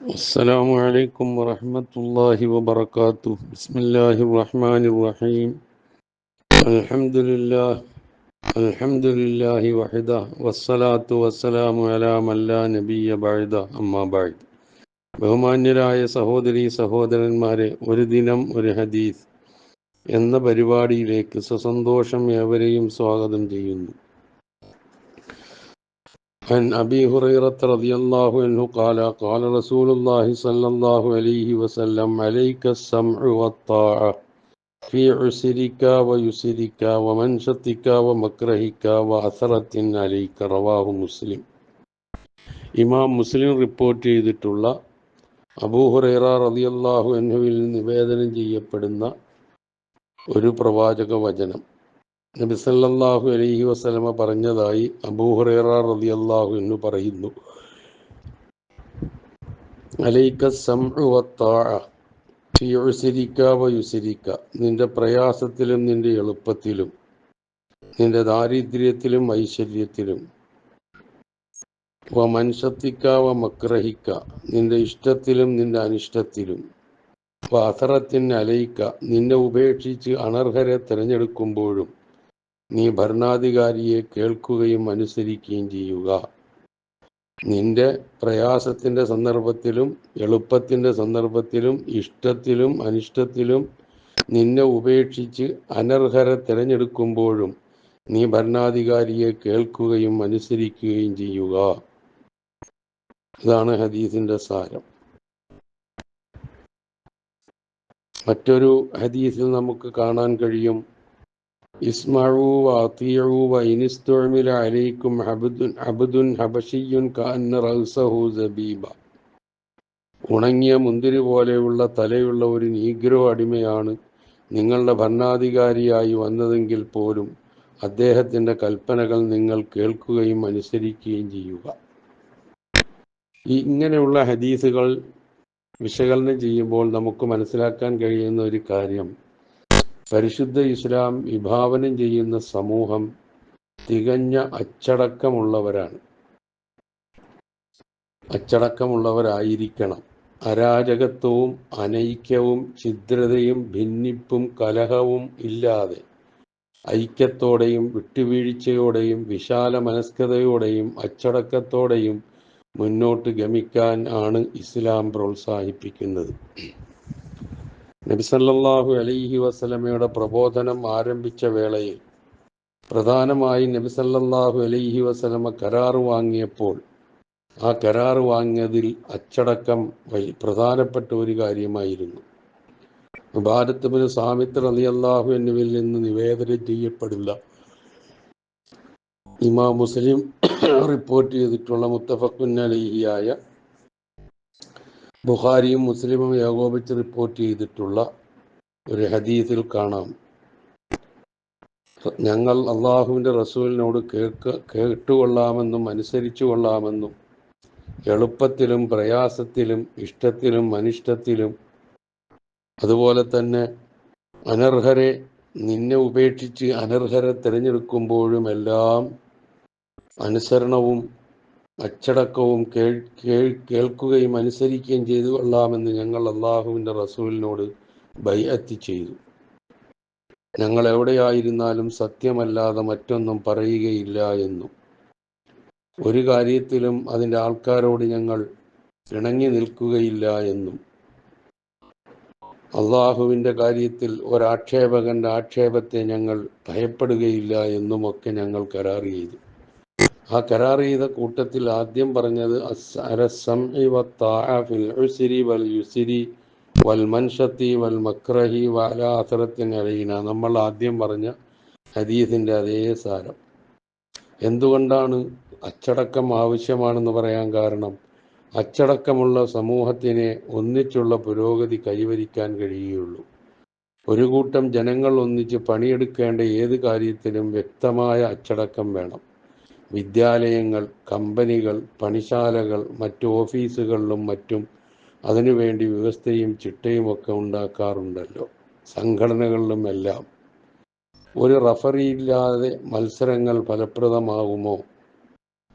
السلام عليكم ورحمة الله وبركاته بسم الله الرحمن الرحيم الحمد لله الحمد لله وحده والصلاة والسلام على من لا نبي بعد أما بعد ബഹുമാന്യരായ സഹോദരി സഹോദരന്മാരെ ഒരു ദിനം ഒരു ഹദീസ് എന്ന പരിപാടിയിലേക്ക് സസന്തോഷം ഏവരെയും സ്വാഗതം ചെയ്യുന്നു عن أبي هريرة رضي الله عنه قال قال رسول الله صلى الله عليه وسلم عليك السمع والطاعة في عسرك ويسرك ومنشطك ومكرهك وأثرة عليك رواه مسلم ഇമാം മുസ്ലിം റിപ്പോർട്ട് ചെയ്തിട്ടുള്ള അബൂഹുറൈറ റളിയല്ലാഹു അൻഹുവിൽ നിവേദനം ചെയ്യപ്പെടുന്ന ഒരു പ്രവാചക വചനം നബി സല്ലല്ലാഹു അലൈഹി വസല്ലമ പറഞ്ഞതായി അബൂഹുറൈറ റളിയല്ലാഹു അൻഹു പറയുന്നു. നിന്റെ പ്രയാസത്തിലും നിന്റെ എളുപ്പത്തിലും നിന്റെ ദാരിദ്ര്യത്തിലും ഐശ്വര്യത്തിലും. വ മൻഷത്തിക്ക വ മക്രഹിക്ക നിന്റെ ഇഷ്ടത്തിലും നിന്റെ അനിഷ്ടത്തിലും. വ അസറത്തിന് അലയിക്ക നിന്നെ ഉപേക്ഷിച്ച് അനർഹരെ തിരഞ്ഞെടുക്കുമ്പോഴും നീ ഭരണാധികാരിയെ കേൾക്കുകയും അനുസരിക്കുകയും ചെയ്യുക. നിന്റെ പ്രയാസത്തിന്റെ സന്ദർഭത്തിലും എളുപ്പത്തിന്റെ സന്ദർഭത്തിലും ഇഷ്ടത്തിലും അനിഷ്ടത്തിലും നിന്നെ ഉപേക്ഷിച്ച് അനർഹരെ തിരഞ്ഞെടുക്കുമ്പോഴും നീ ഭരണാധികാരിയെ കേൾക്കുകയും അനുസരിക്കുകയും ചെയ്യുക. ഇതാണ് ഹദീസിന്റെ സാരം. മറ്റൊരു ഹദീസിൽ നമുക്ക് കാണാൻ കഴിയും. ഇസ്മഴു വാത്തിയു വൈനിസ്തുമില അലൈക്കും ഹബുദുൻ അബുദുൻ ഹബഷിയുൻ കാന്ന റൗസഹു സബീബ ഉണങ്ങിയ മുന്തിരി പോലെയുള്ള തലയുള്ള ഒരു നീഗ്രോ അടിമയാണ് നിങ്ങളുടെ ഭരണാധികാരിയായി വന്നതെങ്കിൽ പോലും അദ്ദേഹത്തിന്റെ കൽപ്പനകൾ നിങ്ങൾ കേൾക്കുകയും അനുസരിക്കുകയും ചെയ്യുക. ഇങ്ങനെയുള്ള ഹദീസുകൾ വിശകലനം ചെയ്യുമ്പോൾ നമുക്ക് മനസ്സിലാക്കാൻ കഴിയുന്ന ഒരു കാര്യം പരിശുദ്ധ ഇസ്ലാം വിഭാവനം ചെയ്യുന്ന സമൂഹം തികഞ്ഞ അച്ചടക്കമുള്ളവരാണ്. അച്ചടക്കമുള്ളവരായിരിക്കണം. അരാജകത്വവും അനൈക്യവും ഛിദ്രതയും ഭിന്നിപ്പും കലഹവും ഇല്ലാതെ ഐക്യത്തോടെയും വിട്ടുവീഴ്ചയോടെയും വിശാല മനസ്കതയോടെയും അച്ചടക്കത്തോടെയും മുന്നോട്ട് ഗമിക്കാൻ ആണ് ഇസ്ലാം പ്രോത്സാഹിപ്പിക്കുന്നത്. നബിസല്ലാഹു അലൈഹി വസലമയുടെ പ്രബോധനം ആരംഭിച്ച വേളയിൽ പ്രധാനമായി നബിസല്ലാഹു അലൈഹി വസലമ കരാർ വാങ്ങിയപ്പോൾ ആ കരാർ വാങ്ങിയതിൽ അച്ചടക്കം പ്രധാനപ്പെട്ട ഒരു കാര്യമായിരുന്നു. ഭാരതത്തിന് സാമിത്ര അലി അള്ളാഹു എന്നിവയിൽ നിന്ന് നിവേദനം ചെയ്യപ്പെടുന്ന ഇമാം മുസ്ലിം റിപ്പോർട്ട് ചെയ്തിട്ടുള്ള മുത്തഫക്കുൻ അലിഹിയായ ബുഖാരിയും മുസ്ലിമും ഏകോപിച്ച് റിപ്പോർട്ട് ചെയ്തിട്ടുള്ള ഒരു ഹദീസിൽ കാണാം. ഞങ്ങൾ അള്ളാഹുവിന്റെ റസൂലിനോട് കേൾക്ക കേട്ടുകൊള്ളാമെന്നും അനുസരിച്ചു കൊള്ളാമെന്നും എളുപ്പത്തിലും പ്രയാസത്തിലും ഇഷ്ടത്തിലും അനിഷ്ടത്തിലും അതുപോലെ തന്നെ അനർഹരെ നിന്നെ ഉപേക്ഷിച്ച് അനർഹരെ തിരഞ്ഞെടുക്കുമ്പോഴും എല്ലാം അനുസരണവും അച്ചടക്കവും കേൾ കേൾക്കുകയും അനുസരിക്കുകയും ചെയ്തു കൊള്ളാമെന്ന് ഞങ്ങൾ അള്ളാഹുവിന്റെ റസൂലിനോട് ബൈഅത്തി ചെയ്തു. ഞങ്ങൾ എവിടെയായിരുന്നാലും സത്യമല്ലാതെ മറ്റൊന്നും പറയുകയില്ല എന്നും. ഒരു കാര്യത്തിലും അതിന്റെ ആൾക്കാരോട് ഞങ്ങൾ ഇണങ്ങി നിൽക്കുകയില്ല എന്നും. അള്ളാഹുവിന്റെ കാര്യത്തിൽ ഒരാക്ഷേപകന്റെ ആക്ഷേപത്തെ ഞങ്ങൾ ഭയപ്പെടുകയില്ല എന്നുമൊക്കെ ഞങ്ങൾ കരാർ ചെയ്തു. ആ കരാർ ചെയ്ത കൂട്ടത്തിൽ ആദ്യം പറഞ്ഞത് വൽ വൽ മക്രഹി നമ്മൾ ആദ്യം പറഞ്ഞ ഹദീസിന്റെ അതേ സാരം. എന്തുകൊണ്ടാണ് അച്ചടക്കം ആവശ്യമാണെന്ന് പറയാൻ കാരണം? അച്ചടക്കമുള്ള സമൂഹത്തിനെ ഒന്നിച്ചുള്ള പുരോഗതി കൈവരിക്കാൻ കഴിയുകയുള്ളൂ. ഒരു കൂട്ടം ജനങ്ങൾ ഒന്നിച്ച് പണിയെടുക്കേണ്ട ഏത് കാര്യത്തിലും വ്യക്തമായ അച്ചടക്കം വേണം. വിദ്യാലയങ്ങൾ കമ്പനികൾ പണിശാലകൾ മറ്റു ഓഫീസുകളിലും മറ്റും അതിനുവേണ്ടി വ്യവസ്ഥയും ചിട്ടയും ഒക്കെ ഉണ്ടാക്കാറുണ്ടല്ലോ. സംഘടനകളിലും എല്ലാം. ഒരു റഫറി ഇല്ലാതെ മത്സരങ്ങൾ ഫലപ്രദമാകുമോ?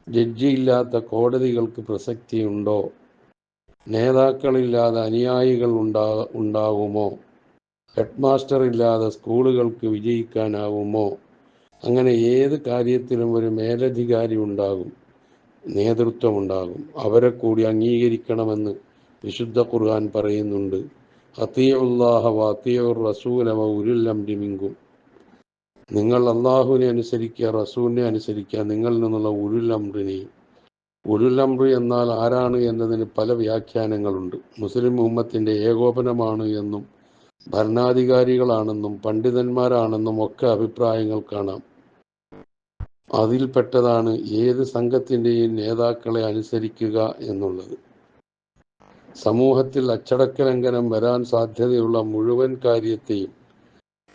ജഡ്ജി ഇല്ലാത്ത കോടതികൾക്ക് പ്രസക്തിയുണ്ടോ നേതാക്കളില്ലാതെ അനുയായികൾ ഉണ്ടാ ഉണ്ടാകുമോ? ഹെഡ്മാസ്റ്റർ ഇല്ലാതെ സ്കൂളുകൾക്ക് വിജയിക്കാനാവുമോ? അങ്ങനെ ഏത് കാര്യത്തിലും ഒരു മേലധികാരി ഉണ്ടാകും നേതൃത്വം ഉണ്ടാകും അവരെ കൂടി അംഗീകരിക്കണമെന്ന് വിശുദ്ധ ഖുർആൻ പറയുന്നുണ്ട്. അത്തിയുല്ലാഹ വാത്തിയുർ റസൂലവ ഉരുല്ലംരി മിങ്കും. നിങ്ങൾ അള്ളാഹുവിനെ അനുസരിക്കുക റസൂലിനെ അനുസരിക്കുക നിങ്ങളിൽ നിന്നുള്ള ഉരുല്ലംറിനെയും ഉരുല്ലംറി എന്നാൽ ആരാണ് എന്നതിന് പല വ്യാഖ്യാനങ്ങളുണ്ട്. മുസ്ലിം ഉമ്മത്തിന്റെ ഏകോപനമാണ് എന്നും ഭരണാധികാരികളാണെന്നും പണ്ഡിതന്മാരാണെന്നും ഒക്കെ അഭിപ്രായങ്ങൾ കാണാം. അതിൽപ്പെട്ടതാണ് ഏത് സംഘത്തിന്റെയും നേതാക്കളെ അനുസരിക്കുക എന്നുള്ളത്. സമൂഹത്തിൽ അച്ചടക്ക ലംഘനം വരാൻ സാധ്യതയുള്ള മുഴുവൻ കാര്യത്തെയും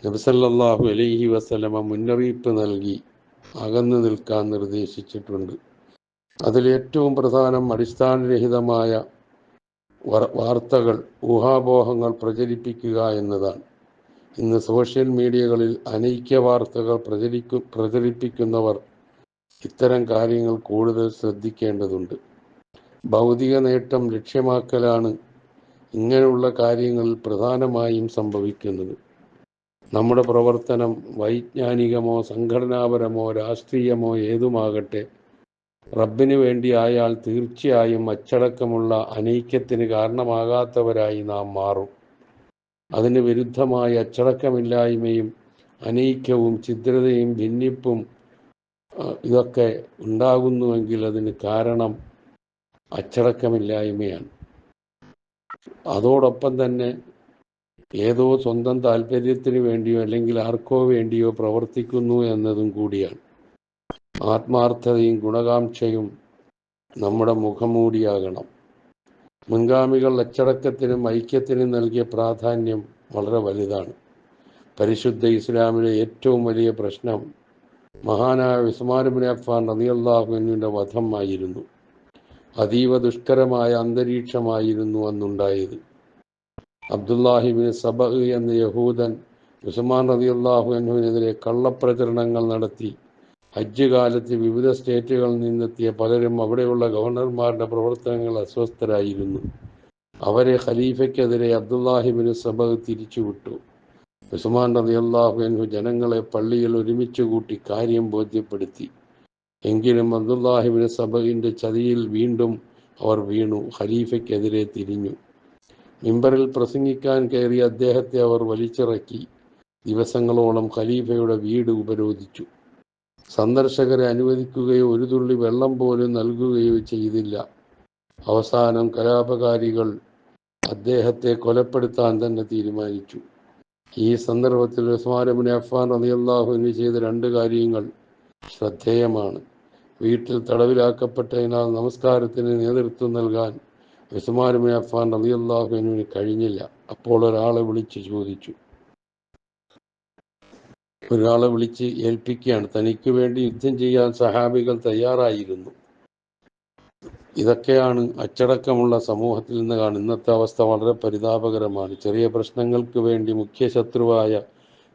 നബിസല്ലാഹു അലൈഹി വസല്ലമ മുന്നറിയിപ്പ് നൽകി അകന്നു നിൽക്കാൻ നിർദ്ദേശിച്ചിട്ടുണ്ട്. അതിലേറ്റവും പ്രധാനം അടിസ്ഥാനരഹിതമായ വാർത്തകൾ ഊഹാപോഹങ്ങൾ പ്രചരിപ്പിക്കുക എന്നതാണ്. ഇന്ന് സോഷ്യൽ മീഡിയകളിൽ അനൈക്യ വാർത്തകൾ പ്രചരിക്കു പ്രചരിപ്പിക്കുന്നവർ ഇത്തരം കാര്യങ്ങൾ കൂടുതൽ ശ്രദ്ധിക്കേണ്ടതുണ്ട്. ഭൗതിക നേട്ടം ലക്ഷ്യമാക്കലാണ് ഇങ്ങനെയുള്ള കാര്യങ്ങളിൽ പ്രധാനമായും സംഭവിക്കുന്നത്. നമ്മുടെ പ്രവർത്തനം വൈജ്ഞാനികമോ സംഘടനാപരമോ രാഷ്ട്രീയമോ ഏതുമാകട്ടെ റബ്ബിന് വേണ്ടി ആയാൽ തീർച്ചയായും അച്ചടക്കമുള്ള അനൈക്യത്തിന് കാരണമാകാത്തവരായി നാം മാറും. അതിന് വിരുദ്ധമായ അച്ചടക്കമില്ലായ്മയും അനൈക്യവും ഛിദ്രതയും ഭിന്നിപ്പും ഇതൊക്കെ ഉണ്ടാകുന്നുവെങ്കിൽ അതിന് കാരണം അച്ചടക്കമില്ലായ്മയാണ്. അതോടൊപ്പം തന്നെ ഏതോ സ്വന്തം താല്പര്യത്തിന് വേണ്ടിയോ അല്ലെങ്കിൽ ആർക്കോ വേണ്ടിയോ പ്രവർത്തിക്കുന്നു എന്നതും കൂടിയാണ്. ആത്മാർത്ഥതയും ഗുണകാംക്ഷയും നമ്മുടെ മുഖമൂടിയാകണം മുൻഗാമികൾ അച്ചടക്കത്തിനും ഐക്യത്തിനും നൽകിയ പ്രാധാന്യം വളരെ വലുതാണ്. പരിശുദ്ധ ഇസ്ലാമിലെ ഏറ്റവും വലിയ പ്രശ്നം മഹാനായ ഉസ്മാനുബിൻ അഫ്ഫാൻ റതിയല്ലാഹുവിന്റെ വധമായിരുന്നു. അതീവ ദുഷ്കരമായ അന്തരീക്ഷമായിരുന്നു അന്നുണ്ടായത്. അബ്ദുല്ലാഹിബിൻ സബഹ് എന്ന യഹൂദൻ ഉസ്മാൻ റതിയല്ലാഹുവിനെതിരെ കള്ളപ്രചരണങ്ങൾ നടത്തി ഹജ്ജ് കാലത്ത് വിവിധ സ്റ്റേറ്റുകളിൽ നിന്നെത്തിയ പലരും അവിടെയുള്ള ഗവർണർമാരുടെ പ്രവർത്തനങ്ങൾ അസ്വസ്ഥരായിരുന്നു. അവരെ ഖലീഫയ്ക്കെതിരെ അബ്ദുല്ലാഹിബിന് സഭ തിരിച്ചുവിട്ടു. ഉസ്മാൻ റബി അള്ളാഹുവിനു ജനങ്ങളെ പള്ളിയിൽ ഒരുമിച്ച് കൂട്ടി കാര്യം ബോധ്യപ്പെടുത്തി. എങ്കിലും അബ്ദുല്ലാഹിബിന് സബഹിന്റെ ചതിയിൽ വീണ്ടും അവർ വീണു ഖലീഫയ്ക്കെതിരെ തിരിഞ്ഞു. മിമ്പറിൽ പ്രസംഗിക്കാൻ കയറിയ അദ്ദേഹത്തെ അവർ വലിച്ചിറക്കി. ദിവസങ്ങളോളം ഖലീഫയുടെ വീട് ഉപരോധിച്ചു. സന്ദർശകരെ അനുവദിക്കുകയോ ഒരു തുള്ളി വെള്ളം പോലും നൽകുകയോ ചെയ്തില്ല. അവസാനം കലാപകാരികൾ അദ്ദേഹത്തെ കൊലപ്പെടുത്താൻ തന്നെ തീരുമാനിച്ചു. ഈ സന്ദർഭത്തിൽ ഉസ്മാനബിൻ അഫ്ഫാൻ റതിയല്ലാഹുവിന് ചെയ്ത രണ്ട് കാര്യങ്ങൾ ശ്രദ്ധേയമാണ്. വീട്ടിൽ തടവിലാക്കപ്പെട്ടതിനാൽ നമസ്കാരത്തിന് നേതൃത്വം നൽകാൻ ഉസ്മാനബിൻ അഫ്ഫാൻ റതിയല്ലാഹുവിന് കഴിഞ്ഞില്ല. അപ്പോൾ ഒരാളെ വിളിച്ച് ചോദിച്ചു. ഒരാളെ വിളിച്ച് ഏൽപ്പിക്കുകയാണ്. തനിക്ക് വേണ്ടി യുദ്ധം ചെയ്യാൻ സഹാബികൾ തയ്യാറായിരുന്നു. ഇതൊക്കെയാണ് അച്ചടക്കമുള്ള സമൂഹത്തിൽ നിന്ന് കാണുന്ന ഇന്നത്തെ അവസ്ഥ വളരെ പരിതാപകരമാണ്. ചെറിയ പ്രശ്നങ്ങൾക്ക് വേണ്ടി മുഖ്യ ശത്രുവായ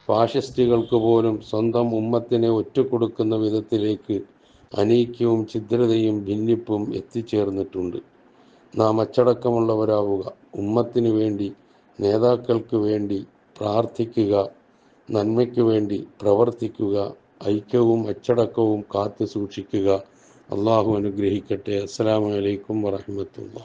ഫാഷിസ്റ്റുകൾക്ക് പോലും സ്വന്തം ഉമ്മത്തിനെ ഒറ്റുകൊടുക്കുന്ന വിധത്തിലേക്ക് അനീക്യവും ഛിദ്രതയും ഭിന്നിപ്പും എത്തിച്ചേർന്നിട്ടുണ്ട്. നാം അച്ചടക്കമുള്ളവരാവുക. ഉമ്മത്തിനു വേണ്ടി നേതാക്കൾക്ക് വേണ്ടി പ്രാർത്ഥിക്കുക. നന്മയ്ക്ക് വേണ്ടി പ്രവർത്തിക്കുക ഐക്യവും അച്ചടക്കവും കാത്തു സൂക്ഷിക്കുക അള്ളാഹു അനുഗ്രഹിക്കട്ടെ. അസ്സലാമു അലൈക്കും വറഹമത്തുള്ള